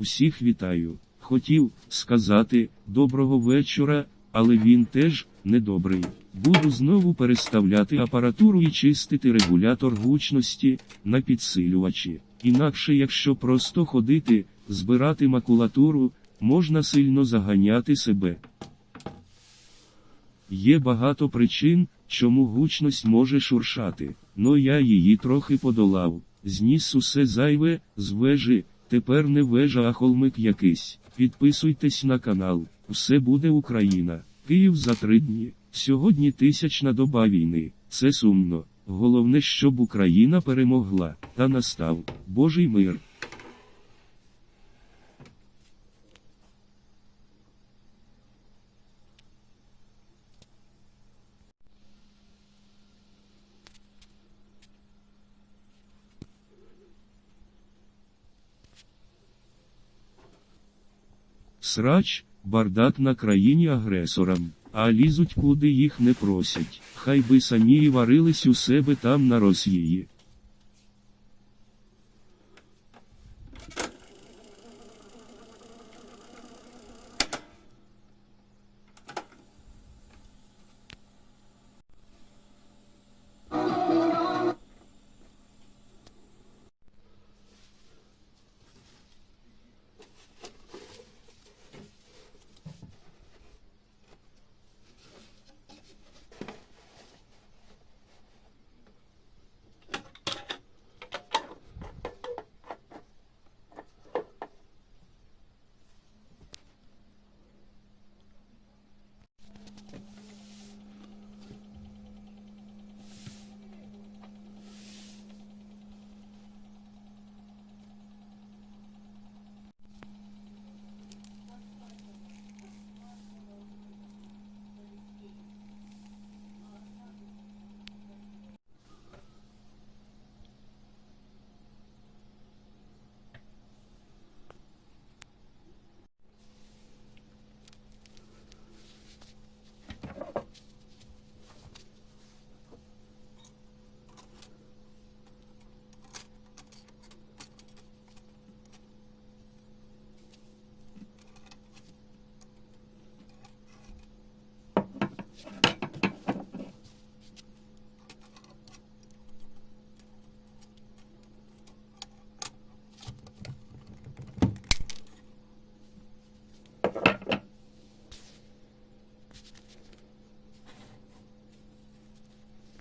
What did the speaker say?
Всіх вітаю. Хотів сказати доброго вечора, але він теж недобрий. Буду знову переставляти апаратуру і чистити регулятор гучності на підсилювачі. Інакше, якщо просто ходити, збирати макулатуру, можна сильно заганяти себе. Є багато причин, чому гучність може шуршати, но я її трохи подолав. Зніс усе зайве, з вежі, тепер не вежа, а холмик якийсь. Підписуйтесь на канал, все буде Україна. Київ за три дні. Сьогодні тисячна доба війни. Це сумно. Головне, щоб Україна перемогла, та настав Божий мир. Срач, бардак на країні агресорам, а лізуть куди їх не просять. Хай би самі і варились у себе там на Росії.